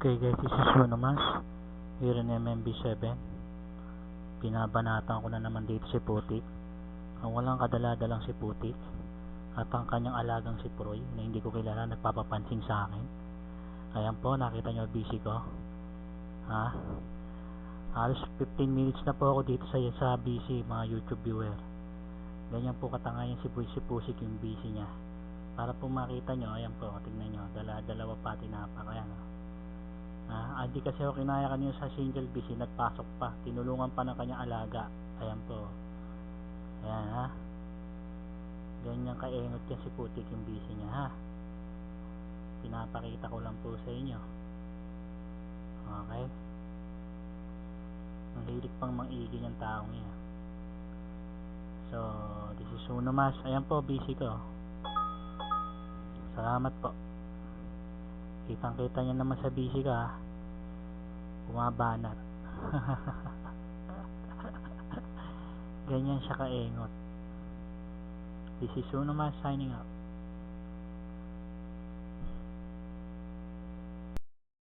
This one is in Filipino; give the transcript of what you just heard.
Okay guys, this is Unomas here in MMB7 Binabanatan ko na naman dito si Putik Ang walang kadaladalang si Putik At ang kanyang alagang si Proy Na hindi ko kilala, nagpapapansin sa akin. Ayan po, nakita nyo busy ko. Ha? Halos 15 minutes na po ako dito sa, sa busy mga YouTube viewer. Ganyan po katangayan si, si Pusik yung busy niya. Para po makita nyo, ayan po, tingnan nyo, dala, dalawa pa tinapak, ayan. Ah, hindi kasi ako kinaya kanina sa single busy, nagpasok pa, tinulungan pa ng kanyang alaga, ayan po. Ayan ha. Ganyan kaengot yan si Putik yung busy niya ha. Pinapakita ko lang po sa inyo. Okay. Ang hilig pang mangigi ng taong yan. So, this is Uno Mas. Ayan po, busy ko. Salamat po. Kitang kita nyo naman sa busy ka. ah. Bumabanat. Ganyan siya kaengot. This is Uno Mas signing out.